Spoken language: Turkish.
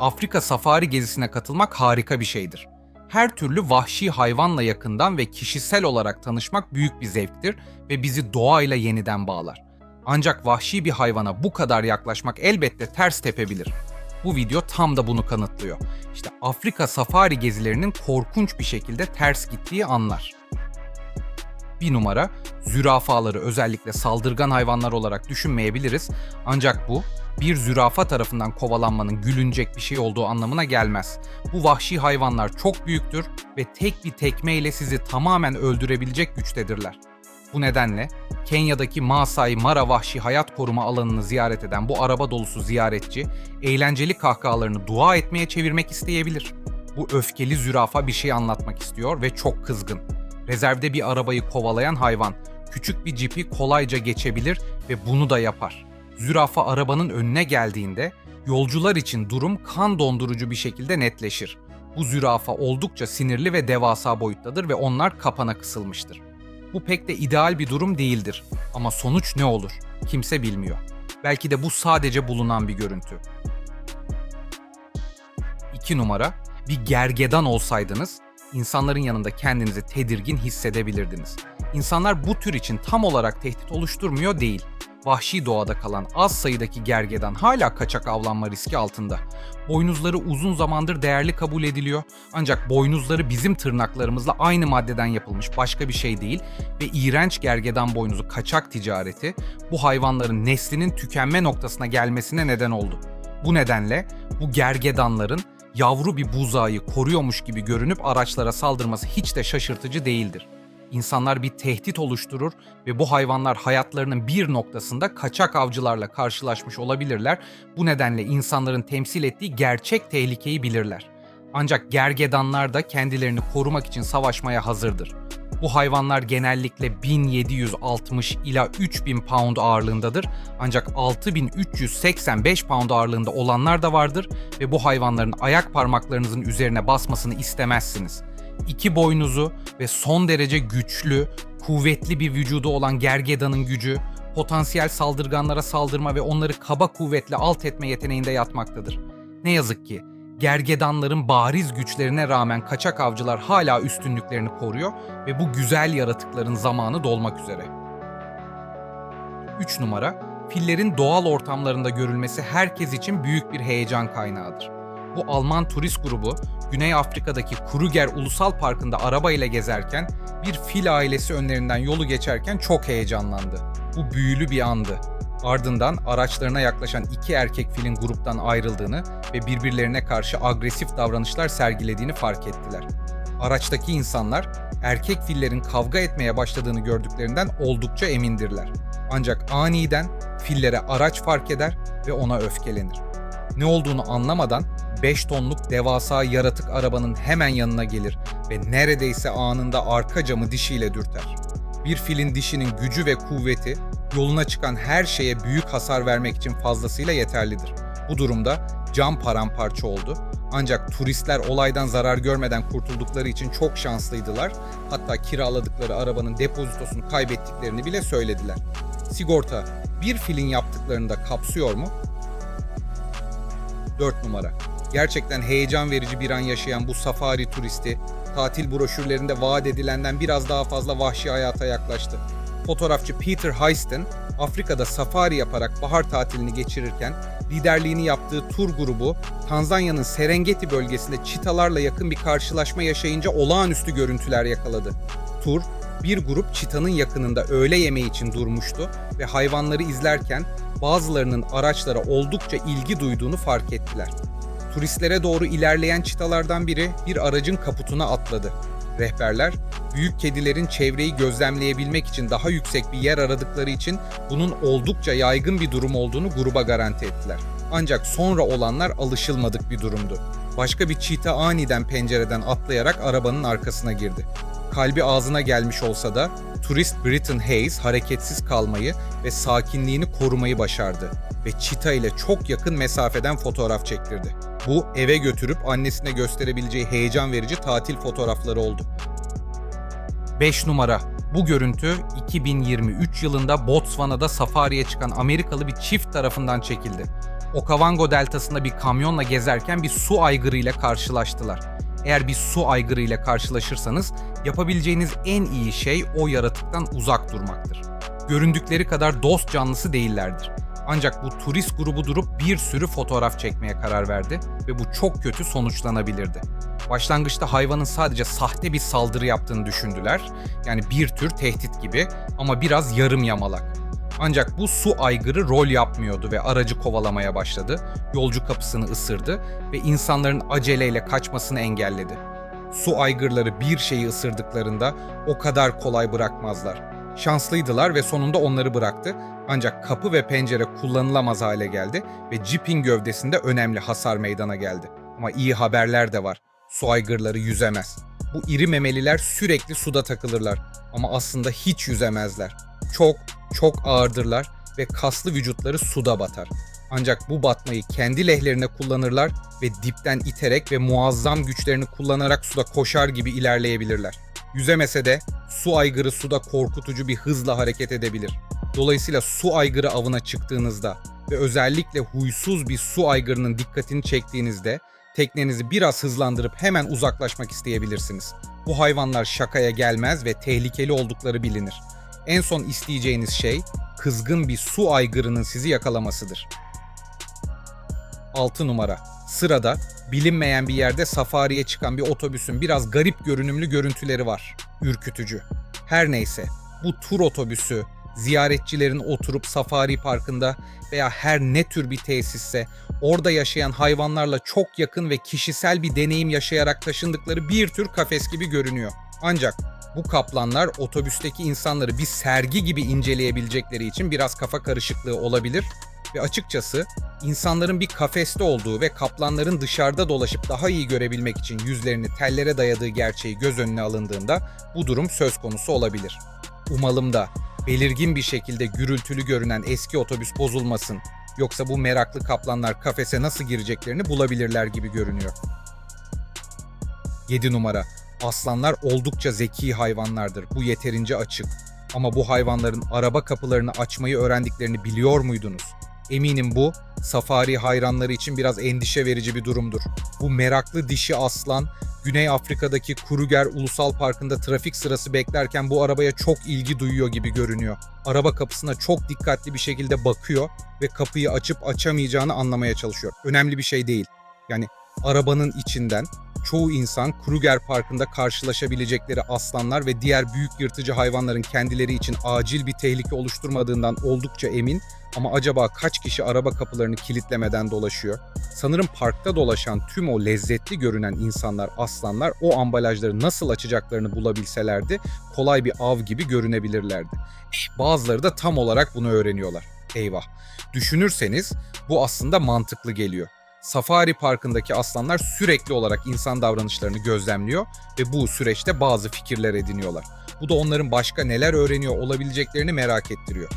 Afrika safari gezisine katılmak harika bir şeydir. Her türlü vahşi hayvanla yakından ve kişisel olarak tanışmak büyük bir zevktir ve bizi doğayla yeniden bağlar. Ancak vahşi bir hayvana bu kadar yaklaşmak elbette ters tepebilir. Bu video tam da bunu kanıtlıyor. İşte Afrika safari gezilerinin korkunç bir şekilde ters gittiği anlar. Bir numara, zürafaları özellikle saldırgan hayvanlar olarak düşünmeyebiliriz. Ancak bu bir zürafa tarafından kovalanmanın gülünecek bir şey olduğu anlamına gelmez. Bu vahşi hayvanlar çok büyüktür ve tek bir tekmeyle sizi tamamen öldürebilecek güçtedirler. Bu nedenle Kenya'daki Maasai Mara Vahşi Hayat Koruma alanını ziyaret eden bu araba dolusu ziyaretçi, eğlenceli kahkahalarını dua etmeye çevirmek isteyebilir. Bu öfkeli zürafa bir şey anlatmak istiyor ve çok kızgın. Rezervde bir arabayı kovalayan hayvan, küçük bir cipi kolayca geçebilir ve bunu da yapar. Zürafa arabanın önüne geldiğinde yolcular için durum kan dondurucu bir şekilde netleşir. Bu zürafa oldukça sinirli ve devasa boyuttadır ve onlar kapana kısılmıştır. Bu pek de ideal bir durum değildir ama sonuç ne olur? Kimse bilmiyor. Belki de bu sadece bulunan bir görüntü. 2 numara, bir gergedan olsaydınız insanların yanında kendinizi tedirgin hissedebilirdiniz. İnsanlar bu tür için tam olarak tehdit oluşturmuyor değil. Vahşi doğada kalan az sayıdaki gergedan hala kaçak avlanma riski altında. Boynuzları uzun zamandır değerli kabul ediliyor. Ancak boynuzları bizim tırnaklarımızla aynı maddeden yapılmış başka bir şey değil ve iğrenç gergedan boynuzu kaçak ticareti bu hayvanların neslinin tükenme noktasına gelmesine neden oldu. Bu nedenle bu gergedanların yavru bir buzağı koruyormuş gibi görünüp araçlara saldırması hiç de şaşırtıcı değildir. İnsanlar bir tehdit oluşturur ve bu hayvanlar hayatlarının bir noktasında kaçak avcılarla karşılaşmış olabilirler. Bu nedenle insanların temsil ettiği gerçek tehlikeyi bilirler. Ancak gergedanlar da kendilerini korumak için savaşmaya hazırdır. Bu hayvanlar genellikle 1760 ila 3000 pound ağırlığındadır. Ancak 6385 pound ağırlığında olanlar da vardır ve bu hayvanların ayak parmaklarınızın üzerine basmasını istemezsiniz. İki boynuzu ve son derece güçlü, kuvvetli bir vücudu olan gergedanın gücü, potansiyel saldırganlara saldırma ve onları kaba kuvvetle alt etme yeteneğinde yatmaktadır. Ne yazık ki gergedanların bariz güçlerine rağmen kaçak avcılar hala üstünlüklerini koruyor ve bu güzel yaratıkların zamanı dolmak üzere. 3 numara, fillerin doğal ortamlarında görülmesi herkes için büyük bir heyecan kaynağıdır. Bu Alman turist grubu Güney Afrika'daki Kruger Ulusal Parkı'nda arabayla gezerken bir fil ailesi önlerinden yolu geçerken çok heyecanlandı. Bu büyülü bir andı. Ardından araçlarına yaklaşan iki erkek filin gruptan ayrıldığını ve birbirlerine karşı agresif davranışlar sergilediğini fark ettiler. Araçtaki insanlar erkek fillerin kavga etmeye başladığını gördüklerinden oldukça emindirler. Ancak aniden fillere araç fark eder ve ona öfkelenir. Ne olduğunu anlamadan 5 tonluk devasa yaratık arabanın hemen yanına gelir ve neredeyse anında arka camı dişiyle dürter. Bir filin dişinin gücü ve kuvveti yoluna çıkan her şeye büyük hasar vermek için fazlasıyla yeterlidir. Bu durumda cam paramparça oldu. Ancak turistler olaydan zarar görmeden kurtuldukları için çok şanslıydılar. Hatta kiraladıkları arabanın depozitosunu kaybettiklerini bile söylediler. Sigorta bir filin yaptıklarını da kapsıyor mu? 4 numara. Gerçekten heyecan verici bir an yaşayan bu safari turisti, tatil broşürlerinde vaat edilenden biraz daha fazla vahşi hayata yaklaştı. Fotoğrafçı Peter Heisten, Afrika'da safari yaparak bahar tatilini geçirirken liderliğini yaptığı tur grubu Tanzanya'nın Serengeti bölgesinde çitalarla yakın bir karşılaşma yaşayınca olağanüstü görüntüler yakaladı. Tur, bir grup çitanın yakınında öğle yemeği için durmuştu ve hayvanları izlerken bazılarının araçlara oldukça ilgi duyduğunu fark ettiler. Turistlere doğru ilerleyen çitalardan biri bir aracın kaputuna atladı. Rehberler, büyük kedilerin çevreyi gözlemleyebilmek için daha yüksek bir yer aradıkları için bunun oldukça yaygın bir durum olduğunu gruba garanti ettiler. Ancak sonra olanlar alışılmadık bir durumdu. Başka bir çita aniden pencereden atlayarak arabanın arkasına girdi. Kalbi ağzına gelmiş olsa da turist Britton Hayes hareketsiz kalmayı ve sakinliğini korumayı başardı ve çita ile çok yakın mesafeden fotoğraf çektirdi. Bu eve götürüp annesine gösterebileceği heyecan verici tatil fotoğrafları oldu. 5 numara. Bu görüntü 2023 yılında Botswana'da safariye çıkan Amerikalı bir çift tarafından çekildi. Okavango deltasında bir kamyonla gezerken bir su aygırı ile karşılaştılar. Eğer bir su aygırı ile karşılaşırsanız yapabileceğiniz en iyi şey o yaratıktan uzak durmaktır. Göründükleri kadar dost canlısı değillerdir. Ancak bu turist grubu durup bir sürü fotoğraf çekmeye karar verdi ve bu çok kötü sonuçlanabilirdi. Başlangıçta hayvanın sadece sahte bir saldırı yaptığını düşündüler. Yani bir tür tehdit gibi ama biraz yarım yamalak. Ancak bu su aygırı rol yapmıyordu ve aracı kovalamaya başladı. Yolcu kapısını ısırdı ve insanların aceleyle kaçmasını engelledi. Su aygırları bir şeyi ısırdıklarında o kadar kolay bırakmazlar. Şanslıydılar ve sonunda onları bıraktı. Ancak kapı ve pencere kullanılamaz hale geldi ve cipin gövdesinde önemli hasar meydana geldi. Ama iyi haberler de var. Su aygırları yüzemez. Bu iri memeliler sürekli suda takılırlar ama aslında hiç yüzemezler. Çok çok ağırdırlar ve kaslı vücutları suda batar. Ancak bu batmayı kendi lehlerine kullanırlar ve dipten iterek ve muazzam güçlerini kullanarak suda koşar gibi ilerleyebilirler. Yüzemese de su aygırı suda korkutucu bir hızla hareket edebilir. Dolayısıyla su aygırı avına çıktığınızda ve özellikle huysuz bir su aygırının dikkatini çektiğinizde teknenizi biraz hızlandırıp hemen uzaklaşmak isteyebilirsiniz. Bu hayvanlar şakaya gelmez ve tehlikeli oldukları bilinir. En son isteyeceğiniz şey kızgın bir su aygırının sizi yakalamasıdır. 6 numara. Sırada bilinmeyen bir yerde safariye çıkan bir otobüsün biraz garip görünümlü görüntüleri var. Ürkütücü. Her neyse, bu tur otobüsü ziyaretçilerin oturup safari parkında veya her ne tür bir tesisse orada yaşayan hayvanlarla çok yakın ve kişisel bir deneyim yaşayarak taşındıkları bir tür kafes gibi görünüyor. Ancak bu kaplanlar otobüsteki insanları bir sergi gibi inceleyebilecekleri için biraz kafa karışıklığı olabilir ve açıkçası insanların bir kafeste olduğu ve kaplanların dışarıda dolaşıp daha iyi görebilmek için yüzlerini tellere dayadığı gerçeği göz önüne alındığında bu durum söz konusu olabilir. Umalım da belirgin bir şekilde gürültülü görünen eski otobüs bozulmasın. Yoksa bu meraklı kaplanlar kafese nasıl gireceklerini bulabilirler gibi görünüyor. 7 numara. Aslanlar oldukça zeki hayvanlardır. Bu yeterince açık. Ama bu hayvanların araba kapılarını açmayı öğrendiklerini biliyor muydunuz? Eminim bu safari hayranları için biraz endişe verici bir durumdur. Bu meraklı dişi aslan Güney Afrika'daki Kruger Ulusal Parkı'nda trafik sırası beklerken bu arabaya çok ilgi duyuyor gibi görünüyor. Araba kapısına çok dikkatli bir şekilde bakıyor ve kapıyı açıp açamayacağını anlamaya çalışıyor. Önemli bir şey değil. Yani arabanın içinden çoğu insan Kruger Parkı'nda karşılaşabilecekleri aslanlar ve diğer büyük yırtıcı hayvanların kendileri için acil bir tehlike oluşturmadığından oldukça emin ama acaba kaç kişi araba kapılarını kilitlemeden dolaşıyor? Sanırım parkta dolaşan tüm o lezzetli görünen insanlar, aslanlar o ambalajları nasıl açacaklarını bulabilselerdi kolay bir av gibi görünebilirlerdi. Bazıları da tam olarak bunu öğreniyorlar. Eyvah. Düşünürseniz bu aslında mantıklı geliyor. Safari Parkı'ndaki aslanlar sürekli olarak insan davranışlarını gözlemliyor ve bu süreçte bazı fikirler ediniyorlar. Bu da onların başka neler öğreniyor olabileceklerini merak ettiriyor.